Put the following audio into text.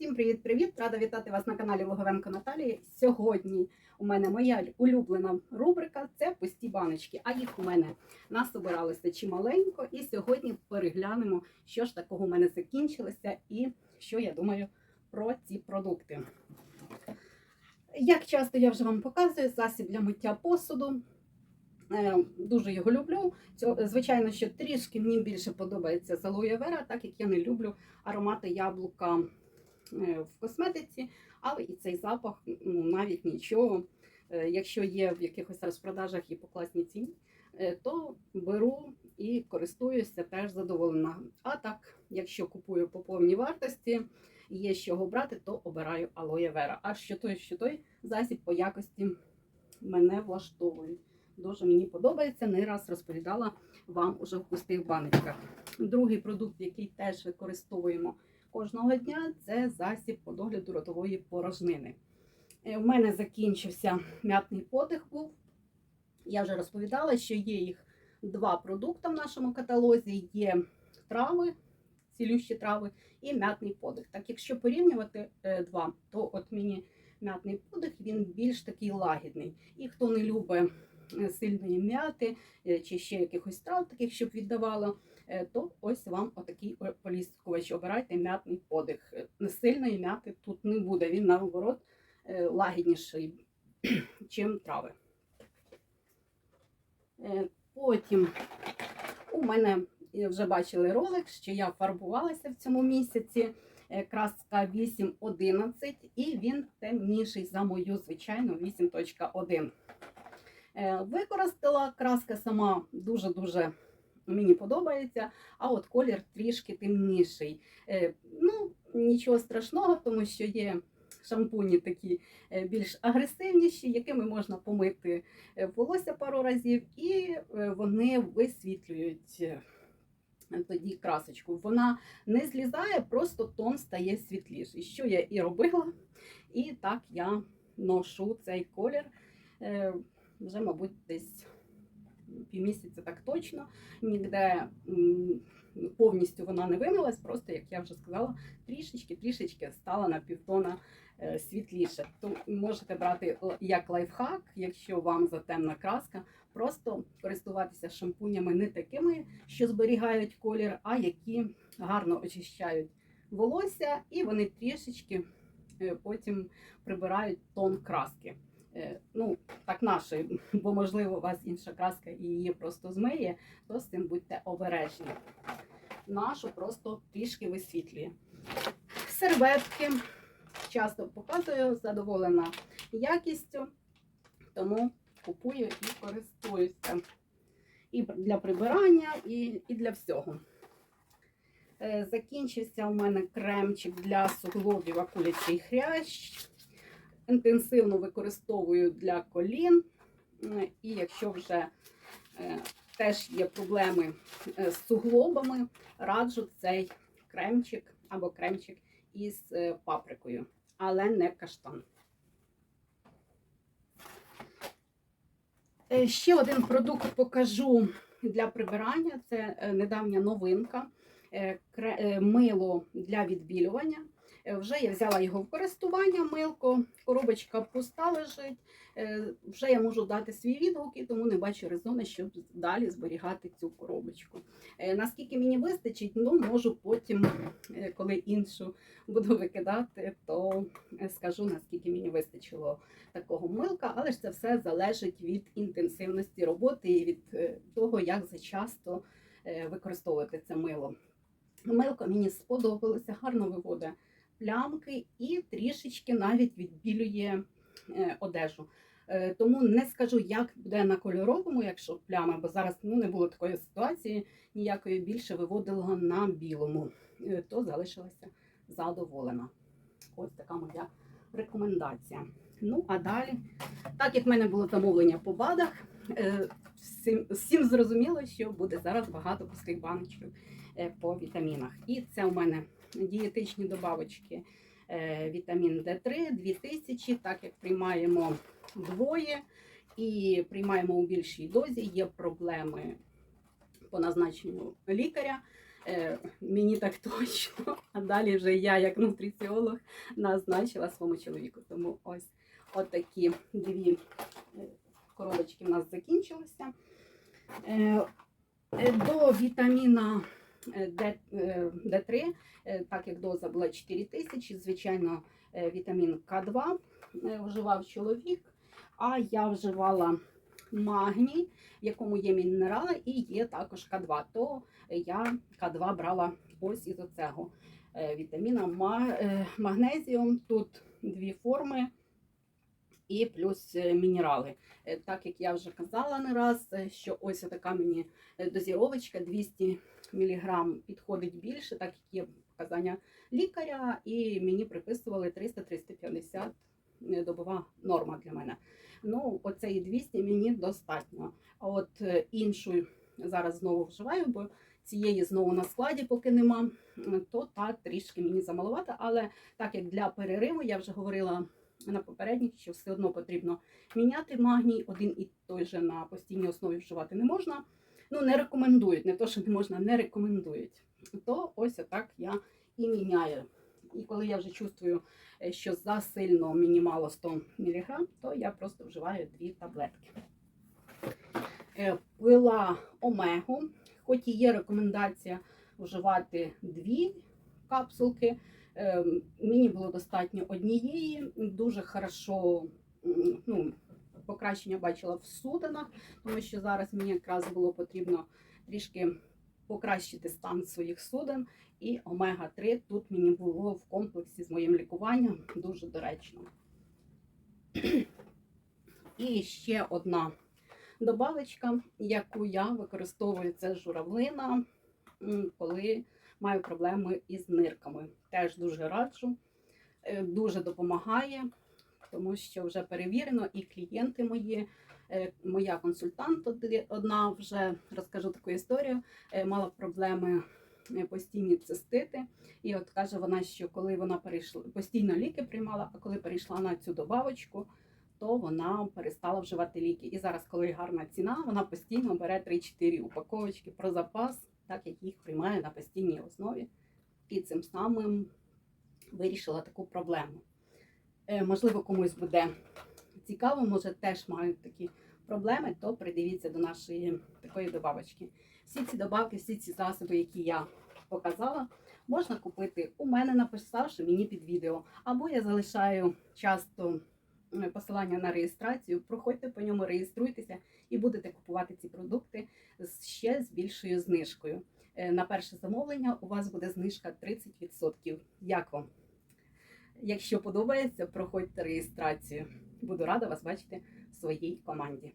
Всім привіт-привіт! Рада вітати вас на каналі Логовенко Наталії. Сьогодні у мене моя улюблена рубрика це пусті баночки. А їх у мене насобиралося чималенько. І сьогодні переглянемо, що ж такого у мене закінчилося і що я думаю про ці продукти. Як часто я вже вам показую, засіб для миття посуду. Е, Дуже його люблю. Звичайно, що трішки мені більше подобається з алоє вера, так як я не люблю аромати яблука в косметиці, але і цей запах ну, навіть нічого. Е, Якщо є в якихось розпродажах і по класній ціні, е, то беру і користуюся теж задоволена. А так, якщо купую по повній вартості, є з чого брати, то обираю алоє вера. А що той, що той засіб по якості мене влаштовує. Дуже мені подобається. Не раз розповідала вам уже в пустих баночках. Другий продукт, який теж використовуємо кожного дня, це засіб по догляду ротової порожнини. Е, У мене закінчився м'ятний подих був. Я вже розповідала, що є їх два продукти в нашому каталозі: є трави, цілющі трави і м'ятний подих. Так, якщо порівнювати е, два, то от мені м'ятний подих він більш такий лагідний. І хто не любить е, сильної м'яти е, чи ще якихось трав, таких, щоб віддавало, е, то ось вам отакий поліскувач. Обирайте м'ятний подих. Е, Сильної м'яти тут не буде. Він наоборот е, лагідніший, чим трави. Е, Потім у мене е, вже бачили ролик, що я фарбувалася в цьому місяці. Е, Краска 8.11 і він темніший за мою звичайну 8.1. Е, Використала краска сама дуже-дуже мені подобається, а от колір трішки темніший. Е, Ну, нічого страшного, тому що є шампуні такі е, більш агресивніші, якими можна помити е, волосся пару разів, і вони висвітлюють тоді красочку. Вона не злізає, просто тон стає світліший. Що я і робила, і так я ношу цей колір. Вже, мабуть, десь півмісяця так точно. Ніде повністю вона не вимилась, просто, як я вже сказала, трішечки-трішечки стала на півтона е, світліше. То можете брати як лайфхак, якщо вам затемна краска, просто користуватися шампунями не такими, що зберігають колір, а які гарно очищають волосся, і вони трішечки е, потім прибирають тон краски. Е, Ну, так нашої, бо можливо у вас інша краска і її просто змиє, то з цим будьте обережні. Нашу просто трішки висвітлює. Серветки часто показую, задоволена якістю, тому купую і користуюся. І для прибирання, і, і для всього. Е, Закінчився у мене кремчик для суглобів акулячий хрящ. Інтенсивно використовую для колін. І якщо вже е, теж є проблеми е, з суглобами, раджу цей кремчик або кремчик із е, паприкою, але не каштан. Ще один продукт покажу для прибирання. Це недавня новинка. Мило для відбілювання. Е, Вже я взяла його в користування, милко, коробочка пуста лежить. Е, Вже я можу дати свій відгук, і тому не бачу резону, щоб далі зберігати цю коробочку. Е, Наскільки мені вистачить, ну можу потім, коли іншу буду викидати, то скажу, наскільки мені вистачило такого милка, але ж це все залежить від інтенсивності роботи і від того, як зачасто використовувати це мило. Милко мені сподобалося, гарно виводить плямки і трішечки навіть відбілює е, одежу. Е, Тому не скажу, як буде на кольоровому, якщо пляма, бо зараз ну, не було такої ситуації, ніякої більше виводила на білому, Е, то залишилася задоволена. Ось така моя рекомендація. Ну, а далі, так як в мене було замовлення по БАДах, всім, всім зрозуміло, що буде зараз багато пуских баночок е, по вітамінах. І це у мене дієтичні добавочки е, вітамін Д3 2000, так як приймаємо двоє і приймаємо у більшій дозі, є проблеми по назначенню лікаря. Е, Мені так точно, а далі вже я, як нутриціолог, назначила своєму чоловіку. Тому ось отакі дві е, коробочки в нас закінчилися. До вітаміна Д3, е, так як доза була 4 тисячі, звичайно, е, вітамін К2 е, вживав чоловік, а я вживала магній, в якому є мінерали, і є також К2. То я К2 брала ось із оцього е, вітаміна е, магнезіум. Тут дві форми і плюс е, мінерали. Е, Так як я вже казала не раз, е, що ось така мені дозіровочка 200 мг підходить більше, так як є показання лікаря, і мені приписували 300-350 е, добова норма для мене. Ну, оцеї 200 мені достатньо. А от іншу зараз знову вживаю, бо цієї знову на складі, поки нема, то та трішки мені замалувата. Але так як для перериву, я вже говорила на попередніх, що все одно потрібно міняти магній, один і той же на постійній основі вживати не можна. Ну, не рекомендують, не то, що не можна, не рекомендують. То ось отак я і міняю. І коли я вже чувствую, е, що засильно мені мало 100 мг, то я просто вживаю дві таблетки. Е, Пила омегу, хоч і є рекомендація вживати дві капсулки. Е, Мені було достатньо однієї. Дуже хорошо ну, покращення бачила в судинах, тому що зараз мені якраз було потрібно трішки покращити стан своїх суден. І омега-3 тут мені було в комплексі з моїм лікуванням дуже доречно. І ще одна добавочка, яку я використовую, це журавлина, коли маю проблеми із нирками. Теж дуже раджу, е, дуже допомагає, тому що вже перевірено, і клієнти мої, е, моя консультант одна вже розкажу таку історію, е, мала проблеми постійні цистити. І от каже вона, що коли вона перейшла постійно ліки приймала, а коли перейшла на цю добавочку, то вона перестала вживати ліки. І зараз, коли гарна ціна, вона постійно бере 3-4 упаковочки про запас, так як їх приймає на постійній основі. І цим самим вирішила таку проблему. Е, можливо, комусь буде цікаво, може теж мають такі проблеми, то придивіться до нашої такої добавочки. Всі ці добавки, всі ці засоби, які я показала, можна купити у мене, написавши мені під відео. Або я залишаю часто е, посилання на реєстрацію. Проходьте по ньому, реєструйтеся і будете купувати ці продукти ще з більшою знижкою. Е, На перше замовлення у вас буде знижка 30%. Як вам? Якщо подобається, проходьте реєстрацію. Буду рада вас бачити в своїй команді.